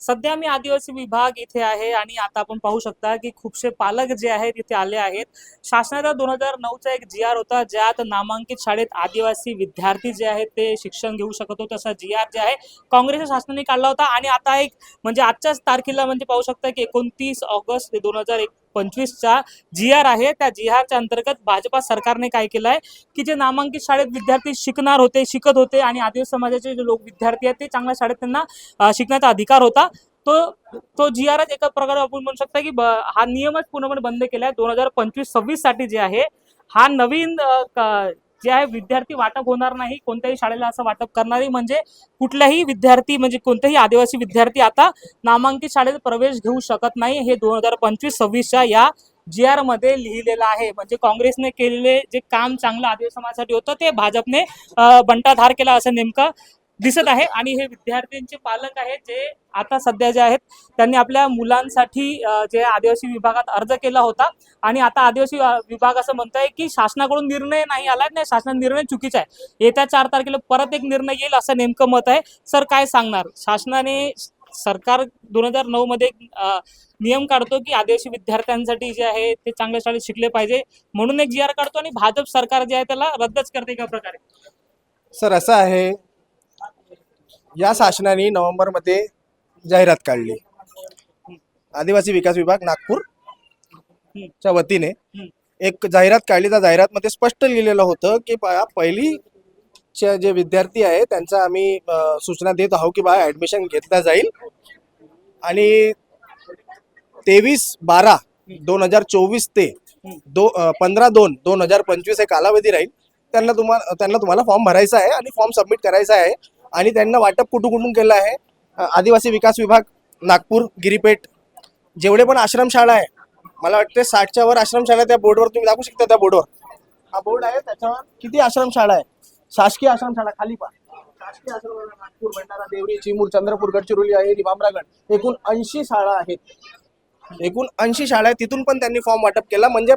सध्या मी आदिवासी विभाग इथे आहे आणि आता आपण पाहू शकता की खूपसे पालक जे आहेत इथे आले आहेत. शासनाचा दोन हजार नऊचा एक जी आर होता ज्यात नामांकित शाळेत आदिवासी विद्यार्थी जे आहेत ते शिक्षण घेऊ शकत होते. असा जी आर जे आहे काँग्रेसच्या शासनाने काढला होता. आणि आता एक म्हणजे आजच्याच तारखेला म्हणजे पाहू शकता की एकोणतीस ऑगस्ट दोन हजार एक पंचवीसचा जी आर आहे त्या जी आरच्या अंतर्गत भाजपा सरकारने काय केलं आहे की जे नामांकित शाळेत विद्यार्थी शिकणार होते शिकत होते आणि आदिवासी समाजाचे जे लोक विद्यार्थी आहेत ते चांगल्या शाळेत त्यांना शिकण्याचा अधिकार होता. तो तो जी आरच एका प्रकारे आपण म्हणू शकता की हा नियमच पूर्णपणे बंद केला आहे दोन हजार पंचवीस सव्वीससाठी जे आहे हा नवीन जे आहे विद्यार्थी वाटप होणार नाही कोणत्याही शाळेला असं वाटप करणारी म्हणजे कुठल्याही विद्यार्थी म्हणजे कोणत्याही आदिवासी विद्यार्थी आता नामांकित शाळेत प्रवेश घेऊ शकत नाही. हे दोन हजार पंचवीस सव्वीसच्या या जी आरमध्ये लिहिलेलं आहे. म्हणजे काँग्रेसने केलेले जे काम चांगलं आदिवासी समाजासाठी होतं ते भाजपने बंटाधार केला असं नेमकं दिसत आहे. आणि हे विद्यार्थ्यांचे पालक आहेत जे आता सध्या जे आहेत त्यांनी आपल्या मुलांसाठी जे आदिवासी विभागात अर्ज केला होता. आणि आता आदिवासी विभाग असं म्हणतोय की शासनाकडून निर्णय नाही आला नाही शासनाचा निर्णय चुकीचा आहे. येत्या चार तारखेला परत एक निर्णय येईल असं नेमकं मत आहे. सर काय सांगणार? शासनाने सरकार दोन हजार नऊ मध्ये नियम काढतो की आदिवासी विद्यार्थ्यांसाठी जे आहे ते चांगल्या शाळेत शिकले पाहिजे. म्हणून एक जी आर काढतो आणि भाजप सरकार जे आहे त्याला रद्दच करते एका प्रकारे. सर असं आहे या शासनाने नोव्हेंबरमध्ये जाहिरात काढली. आदिवासी विकास विभाग नागपूर च्या वतीने एक जाहिरात काढली. त्या जाहिरातमध्ये स्पष्ट लिहिलेलं होतं की बा पहिली जे विद्यार्थी आहे त्यांचा आम्ही सूचना देत आहोत की बा ऍडमिशन घेतला जाईल. आणि तेवीस बारा दोन हजार चोवीस ते दो पंधरा दोन दोन हजार पंचवीस हे कालावधी राहील. त्यांना तुम्हाला त्यांना तुम्हाला फॉर्म भरायचा आहे आणि फॉर्म सबमिट करायचा आहे. आणि त्यांना वाटप कुठून कुठून केलं आहे? आदिवासी विकास विभाग नागपूर गिरीपेठ जेवढे पण आश्रमशाळा आहे मला वाटते साठच्या वर आश्रमशाळा त्या बोर्डवर तुम्ही दाखवू शकता त्या बोर्डवर हा बोर्ड आहे त्याच्यावर किती आश्रमशाळा आहे? शासकीय आश्रमशाळा खाली पहा. शासकीय आश्रमशाळा नागपूर भंडारा देवरी चिमूर चंद्रपूर गडचिरोली आहे निभामरागड एकूण ऐंशी शाळा आहेत. एकूण ऐंशी शाळा आहेत तिथून पण त्यांनी फॉर्म वाटप केला. म्हणजे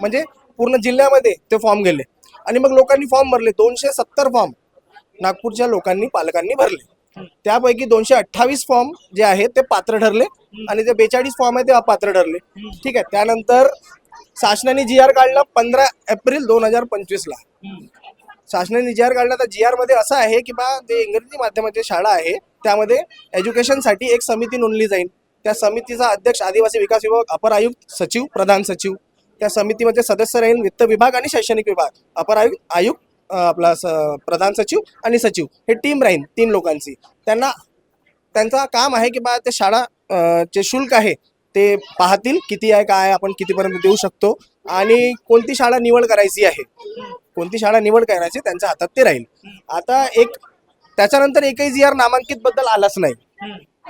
म्हणजे पूर्ण जिल्ह्यामध्ये ते फॉर्म गेले. आणि मग लोकांनी फॉर्म भरले. दोनशे सत्तर फॉर्म नागपूरच्या लोकांनी पालकांनी भरले. त्यापैकी दोनशे अठ्ठावीस फॉर्म जे आहेत ते पात्र ठरले. आणि जे बेचाळीस फॉर्म आहे ते अपात्र ठरले. ठीक आहे त्यानंतर शासनाने जी आर काढला पंधरा एप्रिल दोन हजार पंचवीसला. शासनाने जी आर काढला तर जी आरमध्ये असं आहे की बा ते इंग्रजी माध्यमाची शाळा आहे त्यामध्ये एज्युकेशनसाठी एक समिती नोंदली जाईल. त्या समितीचा अध्यक्ष आदिवासी विकास विभाग अपर आयुक्त सचिव प्रधान सचिव. त्या समितीमध्ये सदस्य राहील वित्त विभाग आणि शैक्षणिक विभाग. अपर आयुक्त आयुक्त आपला स- प्रधान सचिव आणि सचिव हे टीम राहील तीन लोकांची. त्यांना त्यांचा काम आहे की बा ते शाळा जे शुल्क आहे ते पाहतील किती आहे काय आपण कितीपर्यंत देऊ शकतो आणि कोणती शाळा निवड करायची आहे. कोणती शाळा निवड करायची त्यांच्या हातात ते राहील. आता एक त्याच्यानंतर एकही जी आर नामांकित बद्दल आलाच नाही.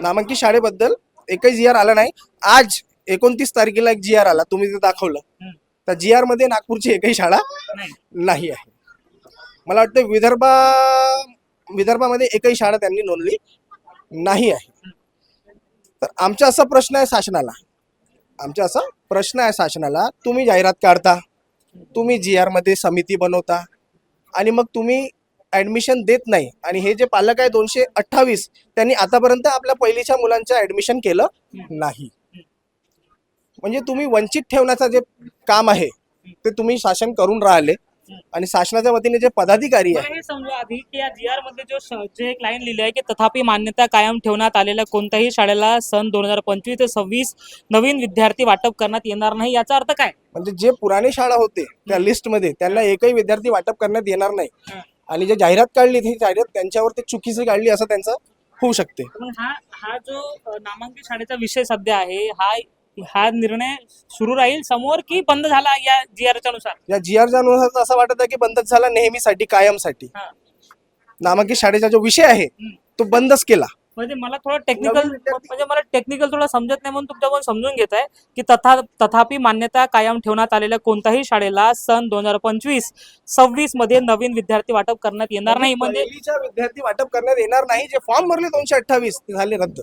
नामांकित शाळेबद्दल एकही जी आर आला नाही. आज एकोणतीस तारखेला एक जी आर आला तुम्ही ते दाखवलं. तर जी आरमध्ये नागपूरची एकही शाळा नाही आहे. मला वाटतं विदर्भा विदर्भामध्ये एकही शाळा त्यांनी नोंदली नाही आहे. तर आमचा असा प्रश्न आहे शासनाला. आमचा असा प्रश्न आहे शासनाला तुम्ही जाहिरात काढता तुम्ही जी आरमध्ये समिती बनवता आणि मग तुम्ही ऍडमिशन देत नाही. आणि हे जे पालक आहे दोनशे अठ्ठावीस त्यांनी आतापर्यंत आपल्या पहिलीच्या मुलांचं ऍडमिशन केलं नाही. म्हणजे तुम्ही वंचित ठेवण्याचं जे काम आहे ते तुम्ही शासन करून राहिले. आणि शासनाच्या वतीने जे पदाधिकारी आहे. हे समजा आधी की या जी आरमध्ये जो श- जे एक लाईन लिहिली आहे की तथापि मान्यता कायम ठेवण्यात आलेल्या कोणत्याही शाळेला सन दोन हजार पंचवीस ते सव्वीस नवीन विद्यार्थी वाटप करण्यात येणार नाही याचा अर्थ काय? म्हणजे जे पुराणे शाळा होते त्या लिस्टमध्ये त्यांना एकही विद्यार्थी वाटप करण्यात येणार नाही. हं. आणि जे जाहिरात काढली ती जाहिरात त्यांच्यावर ते चुकीची काढली असं त्यांचं होऊ शकते. मग हा हा जो अ, नामांकित शाळेचा विषय सध्या आहे हा हा निर्णय सुरू राहील समोर की बंद झाला या जी आरच्या नुसार या जी आरच्या अनुसार असं वाटत आहे की बंदच झाला नेहमीसाठी कायमसाठी हा. नामांकित शाळेचा जो विषय आहे. तो बंदच केला म्हणजे मला थोडं टेक्निकल म्हणजे मला टेक्निकल थोडं समजत नाही म्हणून तुमच्याकडून समजून घेत आहे की तथा तथापि मान्यता कायम ठेवण्यात आलेल्या कोणत्याही शाळेला सन दोन हजार पंचवीस सव्वीसमध्ये नवीन विद्यार्थी वाटप करण्यात येणार नाही. म्हणजे विद्यार्थी वाटप करण्यात येणार नाही जे फॉर्म भरले दोनशे अठ्ठावीस ते झाले रद्द.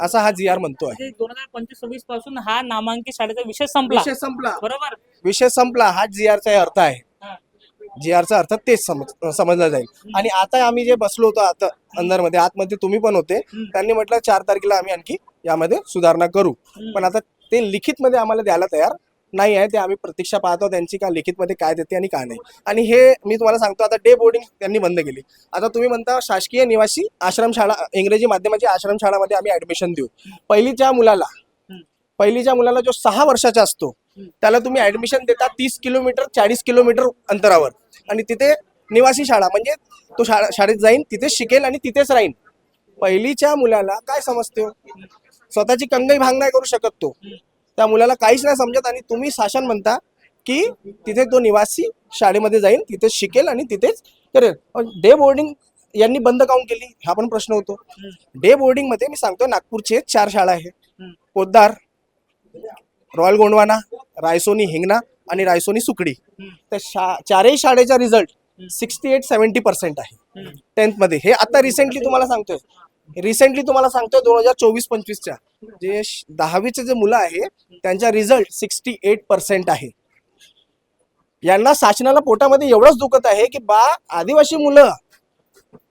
असा हा जी आर म्हणतो आहे म्हणजे दोन हजार पंचवीस सव्वीसपासून हा नामांकित शाळेचा विषय संपला. विषय संपला. बरोबर? विषय संपला. हा जी आरचा अर्थ आहे. जी आरचा अर्थ तेच समज समजला जाईल. आणि आता आम्ही जे बसलो होतो आता अंदरमध्ये आतमध्ये तुम्ही पण होते. त्यांनी म्हटलं चार तारखेला आम्ही आणखी यामध्ये सुधारणा करू. पण आता ते लिखितमध्ये आम्हाला द्यायला तयार नाही आहे. ते आम्ही प्रतीक्षा पाहतो त्यांची का लिखितमध्ये काय देते आणि काय नाही. आणि हे मी तुम्हाला सांगतो आता डे बोर्डिंग त्यांनी बंद केली. आता तुम्ही म्हणता शासकीय निवासी आश्रमशाळा इंग्रजी माध्यमाची आश्रमशाळामध्ये आम्ही ऍडमिशन देऊ. पहिलीच्या मुलाला पहिलीच्या मुलाला जो सहा वर्षाचा असतो त्याला तुम्ही ऍडमिशन देता तीस किलोमीटर चाळीस किलोमीटर अंतरावर. आणि तिथे निवासी शाळा म्हणजे तो शाळा शाळेत जाईन तिथेच शिकेल आणि तिथेच राहीन. पहिलीच्या मुलाला काय समजते हो? स्वतःची कंगई भांग नाही करू शकत तो. त्या मुलाला काहीच नाही समजत आणि तुम्ही शासन म्हणता की तिथे तो निवासी शाळेमध्ये जाईल तिथेच शिकेल आणि तिथेच करेल. डे बोर्डिंग यांनी बंद काऊन केली? हा पण प्रश्न होतो. डे बोर्डिंगमध्ये मी सांगतो नागपूरचे चार शाळा आहे. पोद्दार रॉयल गोंडवाना रायसोनी हिंगणा आणि रायसोनी सुकडी. तर शा चारही शाळेचा result sixty eight seventy percent आहे टेन्थमध्ये हे आता रिसेंटली तुम्हाला सांगतोय. रिसेंटली तुम्हाला सांगतोय दोन हजार चोवीस पंचवीसच्या. जे दहावीचे जे मुलं आहे त्यांचा रिझल्ट सिक्स्टी एट पर्सेंट आहे. यांना शासनाला पोटामध्ये एवढंच दुखत आहे की बा आदिवासी मुलं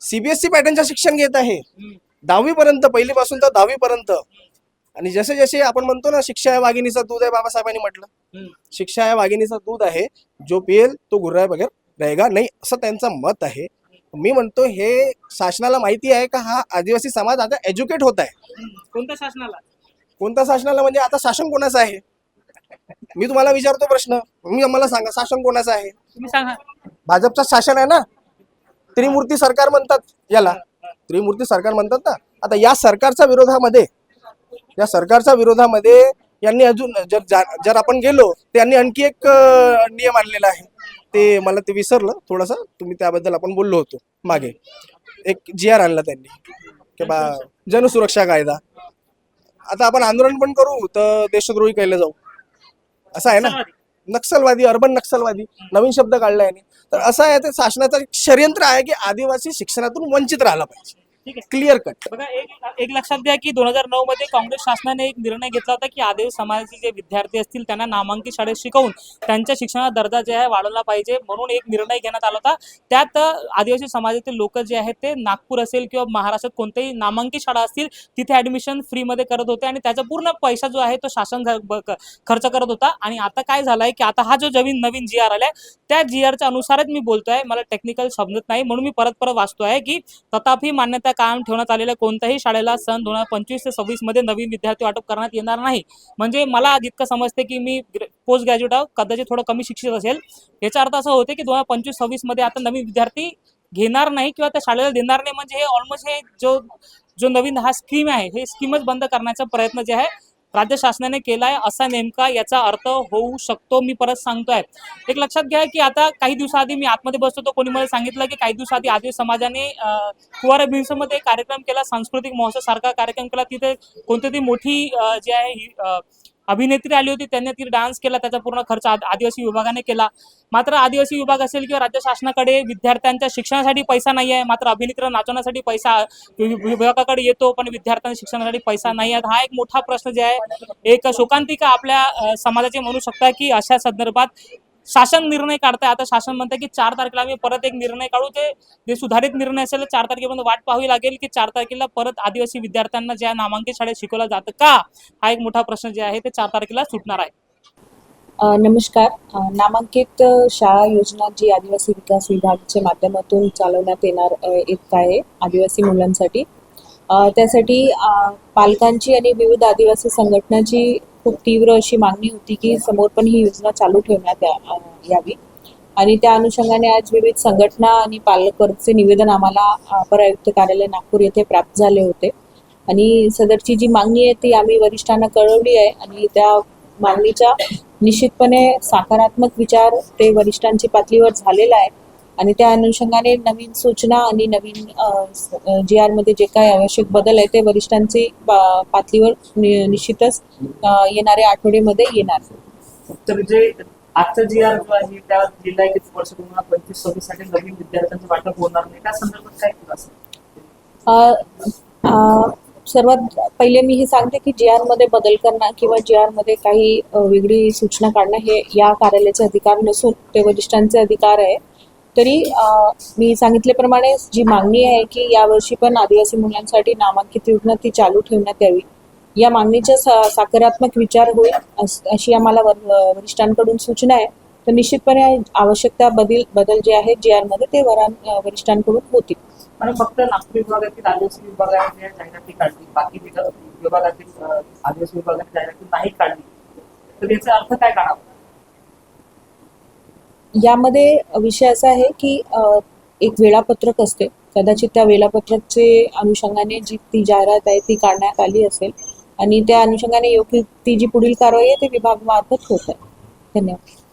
सीबीएसई पॅटर्नचं शिक्षण घेत आहे. दहावी पर्यंत पहिलीपासून तर दहावी पर्यंत आणि जसे जसे आपण म्हणतो ना शिक्षा या वाघिणीचं दूध आहे बाबासाहेबांनी म्हटलं. शिक्षा या वाघिणीचं दूध आहे जो पिएल तो गुर्रा बगैर रहेगा नाही असं त्यांचं मत आहे. मी म्हणतो हे शासनाला माहिती आहे का हा आदिवासी समाज आता एज्युकेट होत आहे. कोणत्या शासनाला? कोणत्या शासनाला? म्हणजे आता शासन कोणाचं आहे? मी तुम्हाला विचारतो प्रश्न. मी आम्हाला सांगा शासन कोणाचं आहे? भाजपचं शासन आहे ना? त्रिमूर्ती सरकार म्हणतात याला. त्रिमूर्ती सरकार म्हणतात ना? आता या सरकारच्या विरोधामध्ये या सरकारच्या विरोधामध्ये यांनी अजून जर जर आपण गेलो तर यांनी आणखी एक नियम आणलेला आहे. ते मला ते विसरलं थोडंसं. तुम्ही त्याबद्दल आपण बोललो होतो मागे. एक जी आर आणला त्यांनी. की बा जनसुरक्षा कायदा. आता आपण आंदोलन पण करू तर देशद्रोही केलं जाऊ. असं आहे ना? नक्षलवादी अर्बन नक्षलवादी. नवीन शब्द काढला याने. तर असं आहे ते शासनाचं एक षडयंत्र आहे की आदिवासी शिक्षणातून वंचित राहिला पाहिजे. ठीक आहे. क्लिअर कट बघा एक एक लक्षात घ्या की दोन हजार नऊ मध्ये काँग्रेस शासनाने एक निर्णय घेतला होता की आदिवासी समाजाचे जे विद्यार्थी असतील त्यांना नामांकित शाळेत शिकवून त्यांच्या शिक्षणाचा दर्जा जे आहे वाढवला पाहिजे म्हणून एक निर्णय घेण्यात आला होता. त्यात आदिवासी समाजातील लोक जे आहेत ते नागपूर असेल किंवा महाराष्ट्रात कोणत्याही नामांकित शाळा असतील तिथे ऍडमिशन फ्रीमध्ये करत होते आणि त्याचा पूर्ण पैसा जो आहे तो शासन खर्च करत होता. आणि आता काय झालंय की आता हा जो नवीन नवीन जी आर आलाय त्या जी आरच्या अनुसारच मी बोलतोय. मला टेक्निकल समजत नाही. म्हणून मी परत परत वाचतोय की तथापि मान्यता कायम ठेवण्यात आलेल्या कोणत्याही शाळेला सन दोन हजार पंचवीस ते सव्वीसमध्ये नवीन विद्यार्थी वाटप करण्यात येणार नाही. म्हणजे मला जितकं समजते की मी पोस्ट ग्रॅज्युएट आहोत कदाचित थोडं कमी शिक्षित असेल. याचा अर्थ असं होते की दोन हजार पंचवीस सव्वीसमध्ये आता नवीन विद्यार्थी घेणार नाही किंवा त्या शाळेला देणार नाही. म्हणजे हे ऑलमोस्ट हे जो जो नवीन हा स्कीम आहे हे स्कीमच बंद करण्याचा प्रयत्न जे आहे राज्य शासनाने केला आहे असा नेमका याचा अर्थ होऊ शकतो मी परत सांगतोय. एक लक्षात घ्या की आता काही दिवसाआधी मी आतमध्ये बसतो तो कोणी मला सांगितलं की काही दिवसाआधी आदिवासी समाजाने कुवारा मध्ये कार्यक्रम केला सांस्कृतिक महोत्सव सारखा कार्यक्रम केला. तिथे कोणती ती मोठी जी आहे ही, अभिनेत्री आली होती त्यांनी ती डान्स केला त्याचा पूर्ण खर्च आदिवासी विभागाने केला. मात्र आदिवासी विभाग असेल किंवा राज्य शासनाकडे विद्यार्थ्यांच्या शिक्षणासाठी पैसा नाही आहे मात्र अभिनेत्री नाचवण्यासाठी पैसा विभागाकडे येतो पण विद्यार्थ्यांच्या शिक्षणासाठी पैसा नाही आहे. हा एक मोठा प्रश्न जे आहे एक शोकांतिका आपल्या समाजाचे म्हणू शकता की अशा संदर्भात शासन निर्णय काढताय. आता शासन म्हणतं की चार तारखेला आम्ही परत एक निर्णय काढू. ते जे सुधारित निर्णय असेल तर चार तारखेपर्यंत वाट पाहावी लागेल की चार तारखेला परत आदिवासी विद्यार्थ्यांना ज्या नामांकित शाळेत शिकवलं जातं का? हा एक मोठा प्रश्न जे आहे ते चार तारखेला सुटणार आहे. नमस्कार. नामांकित शाळा योजना जी आदिवासी विकास विभागच्या माध्यमातून चालवण्यात येणार येत आहे आदिवासी मुलांसाठी. त्यासाठी पालकांची आणि विविध आदिवासी संघटनाची खूप तीव्र अशी मागणी होती की समोर पण ही योजना चालू ठेवण्यात या- यावी. आणि त्या अनुषंगाने आज विविध संघटना आणि पालकचे निवेदन आम्हाला अपर आयुक्त कार्यालय नागपूर येथे प्राप्त झाले होते. आणि सदरची जी मागणी आहे ती आम्ही वरिष्ठांना कळवली आहे आणि त्या मागणीच्या निश्चितपणे सकारात्मक विचार ते वरिष्ठांची पातळीवर झालेला आहे. आणि त्या अनुषंगाने नवीन सूचना आणि नवीन जी आरमध्ये जे काही आवश्यक बदल आहे ते वरिष्ठांची पातळीवर निश्चितच येणाऱ्या आठवड्यामध्ये येणार. तर जे आजचा जी आर जो आहे त्या जिल्हा की वर्ष दोन हजार पंचवीस सव्वीससाठी नवीन विद्यार्थ्यांचं वाटप होणार नाही. त्या संदर्भात काय खुलासा सर्वात पहिले मी हे सांगते की जी आरमध्ये बदल करणं किंवा जी आरमध्ये काही वेगळी सूचना काढणं हे या कार्यालयाचे अधिकार नसून ते वरिष्ठांचे अधिकार आहे. तरी मी सांगितल्याप्रमाणे जी मागणी आहे की यावर्षी पण आदिवासी मुलांसाठी नामांकित योजना ती चालू ठेवण्यात यावी. या मागणीचा सा- सकारात्मक विचार होईल अशी आम्हाला वरिष्ठांकडून सूचना आहे. तर निश्चितपणे आवश्यकता बदल बदल जे आहेत जी आरमध्ये ते वरां वरिष्ठांकडून होतील. आणि फक्त नागपूर विभागातील आदिवासी विभागाने जाहिराती काढली बाकी विभागातील आदिवासी विभागाने जाहिराती नाही काढली. तर याचा अर्थ काय काढावा? यामध्ये विषय असा आहे की एक वेळापत्रक असते. कदाचित त्या वेळापत्रकचे अनुषंगाने जी ती जाहिरात आहे ती काढण्यात आली असेल आणि त्या अनुषंगाने योग्य ती जी पुढील कारवाई आहे ती विभाग मार्फत होत आहे. धन्यवाद.